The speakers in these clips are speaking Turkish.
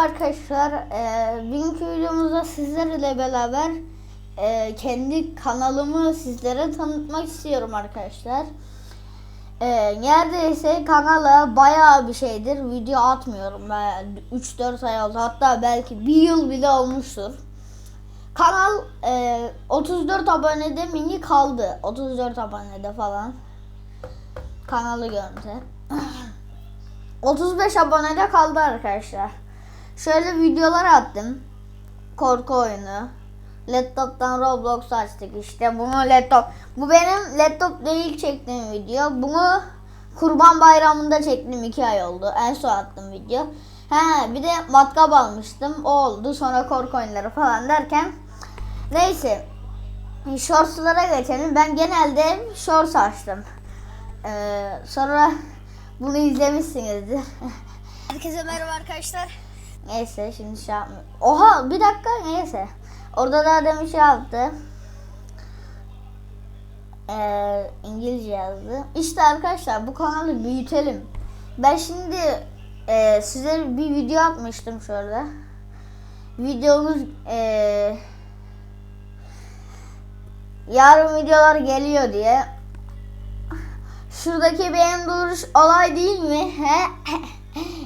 arkadaşlar. Ee, bugünkü videomuzda sizlerle beraber e, kendi kanalımı sizlere tanıtmak istiyorum arkadaşlar. Ee, neredeyse kanala bayağı bir şeydir video atmıyorum. Ben 3-4 ay oldu hatta belki bir yıl bile olmuştur. Kanal e, 34 abonede mini kaldı. 34 abonede falan. Kanalı görüntü. 35 abonede kaldı arkadaşlar. Şöyle videolar attım. Korku oyunu. Laptop'tan Roblox açtık işte. Bunu laptop. Bu benim laptop değil çektiğim video. Bunu Kurban Bayramı'nda çektim 2 ay oldu. En son attım video. He bir de matkap almıştım. O oldu. Sonra korku oyunları falan derken. Neyse. Shorts'lara geçelim. Ben genelde shorts açtım. Ee, sonra bunu izlemişsinizdir. Herkese merhaba arkadaşlar. Neyse şimdi şey yapmıyorum. Oha bir dakika neyse. Orada da demin şey yaptı. Ee, İngilizce yazdı. İşte arkadaşlar bu kanalı büyütelim. Ben şimdi e, size bir video atmıştım şöyle. Videomuz e, yarın videolar geliyor diye. Şuradaki benim duruş olay değil mi? He?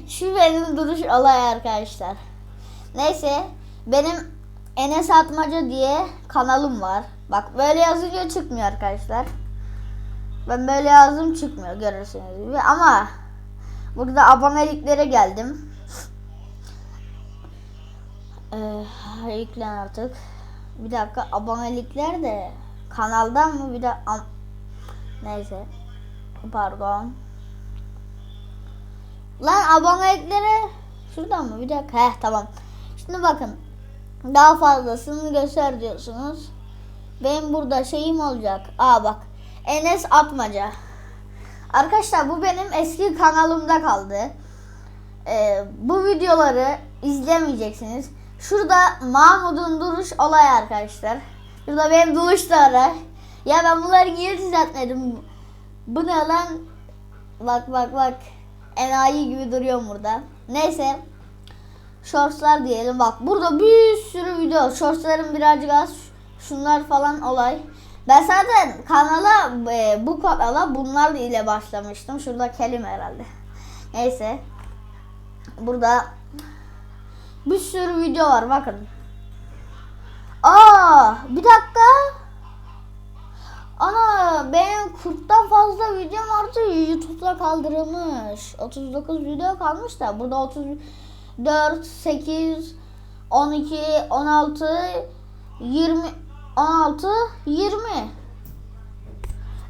Şu benim duruş olay arkadaşlar. Neyse benim Enes Atmaca diye kanalım var. Bak böyle yazınca çıkmıyor arkadaşlar. Ben böyle yazdım çıkmıyor görürsünüz gibi ama burada aboneliklere geldim. Ee, yüklen artık. Bir dakika abonelikler de kanaldan mı bir de neyse pardon. Lan aboneliklere şuradan mı bir dakika heh tamam. Şimdi bakın daha fazlasını göster diyorsunuz. Benim burada şeyim olacak. Aa bak. Enes Atmaca. Arkadaşlar bu benim eski kanalımda kaldı. Ee, bu videoları izlemeyeceksiniz. Şurada Mahmut'un duruş olay arkadaşlar. Şurada benim duruş da var. Ya ben bunları niye düzeltmedim? Bu ne lan? Bak bak bak. Enayi gibi duruyorum burada. Neyse. Shortslar diyelim. Bak burada bir sürü video. Shortsların birazcık az. Şunlar falan olay. Ben zaten kanala e, bu kanala bunlar ile başlamıştım. Şurada kelime herhalde. Neyse. Burada bir sürü video var bakın. Aa, bir dakika. Ana benim 40'tan fazla videom vardı YouTube'da kaldırılmış. 39 video kalmış da burada 34, 8, 12, 16, 20, 16, 20.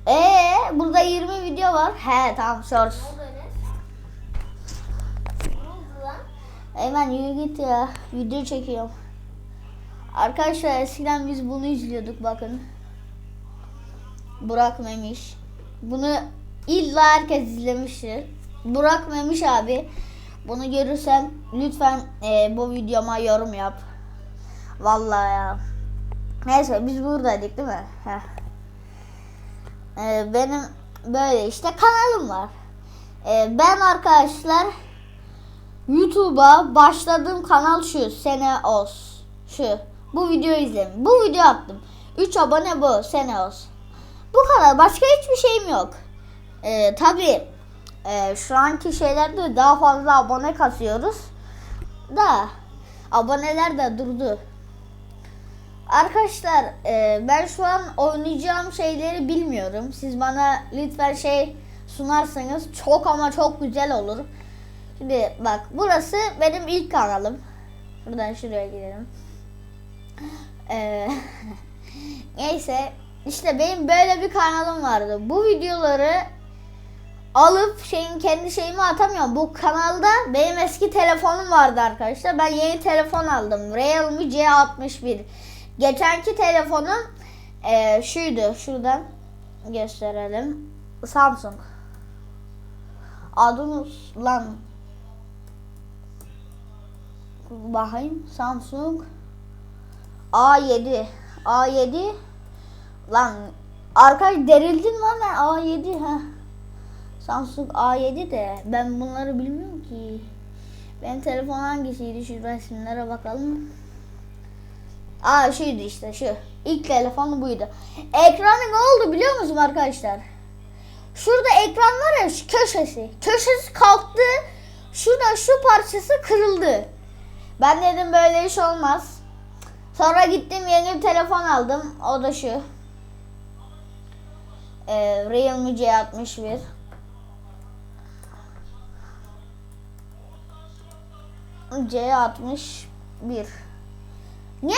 Ee burada 20 video var. He tamam shorts. Hemen yürü git ya. Video çekiyorum. Arkadaşlar eskiden biz bunu izliyorduk bakın. Burak Memiş. Bunu illa herkes izlemiştir. Burak Memiş abi. Bunu görürsen lütfen e, bu videoma yorum yap. Vallahi ya. Neyse biz buradaydık değil mi? Heh. E, benim böyle işte kanalım var. E, ben arkadaşlar YouTube'a başladığım kanal şu. Seneos. Şu. Bu videoyu izleyin. Bu video attım. 3 abone bu. Seneos. Bu kadar. Başka hiçbir şeyim yok. Ee, Tabi şu anki şeylerde daha fazla abone kasıyoruz. Da aboneler de durdu. Arkadaşlar e, ben şu an oynayacağım şeyleri bilmiyorum. Siz bana lütfen şey sunarsanız çok ama çok güzel olur. Şimdi bak burası benim ilk kanalım. Buradan şuraya gidelim. Ee, neyse işte benim böyle bir kanalım vardı. Bu videoları alıp şeyin kendi şeyimi atamıyorum. Bu kanalda benim eski telefonum vardı arkadaşlar. Ben yeni telefon aldım. Realme C61. Geçenki telefonum e, şuydu. Şuradan gösterelim. Samsung. Adını lan bakayım Samsung A7 A7 lan arkadaş derildin lan ben A7 ha Samsung A7 de ben bunları bilmiyorum ki Benim telefon hangisiydi? Şu resimlere bakalım. Aa şuydu işte şu. İlk telefon buydu. Ekranı ne oldu biliyor musun arkadaşlar? Şurada ekran var ya şu köşesi. Köşesi kalktı. Şurada şu parçası kırıldı. Ben dedim böyle iş olmaz. Sonra gittim yeni bir telefon aldım. O da şu. Ee, Realme C61. C61. Ne?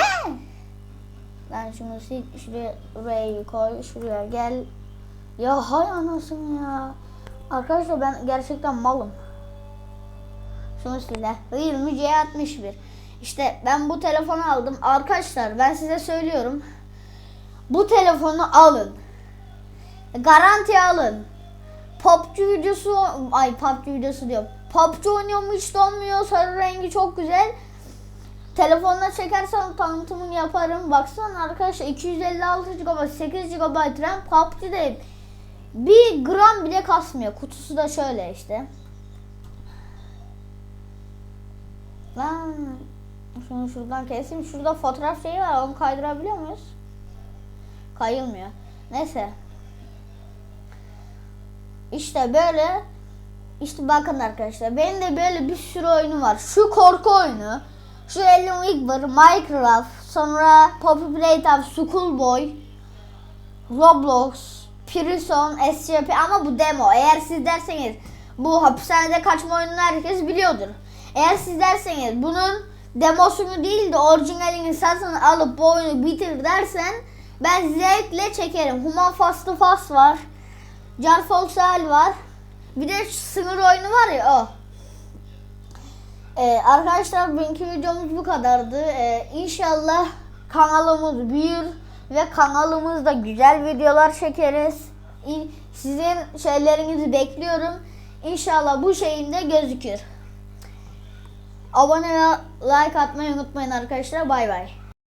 Ben şunu sil, şuraya R'yi koy, şuraya gel. Ya hay anasını ya. Arkadaşlar ben gerçekten malım. Şunu sil de. Realme C61. İşte ben bu telefonu aldım. Arkadaşlar ben size söylüyorum. Bu telefonu alın. Garanti alın. PUBG videosu, ay PUBG videosu diyorum. PUBG oynuyorum hiç donmuyor. Sarı rengi çok güzel. Telefonla çekersen tanıtımını yaparım. Baksana arkadaşlar 256 GB, 8 GB RAM PUBG'de bir gram bile kasmıyor. Kutusu da şöyle işte. Lan şunu şuradan keseyim. Şurada fotoğraf şeyi var. Onu kaydırabiliyor muyuz? Kayılmıyor. Neyse. İşte böyle. İşte bakın arkadaşlar. Benim de böyle bir sürü oyunu var. Şu korku oyunu. Şu Alan Wake. Minecraft. Sonra Poppy Playtime. Schoolboy. Roblox. Prison. SCP. Ama bu demo. Eğer siz derseniz bu hapishanede kaçma oyununu herkes biliyordur. Eğer siz derseniz bunun demosunu değil de orijinalini satın alıp bu oyunu bitir dersen ben zevkle çekerim. Human Fast'ı Fast var. Jar Foxal var. Bir de sınır oyunu var ya o. Ee, arkadaşlar bugünkü videomuz bu kadardı. Ee, inşallah kanalımız büyür ve kanalımızda güzel videolar çekeriz. Sizin şeylerinizi bekliyorum. İnşallah bu şeyin de gözükür. Abone ve like atmayı unutmayın arkadaşlar. Bay bay.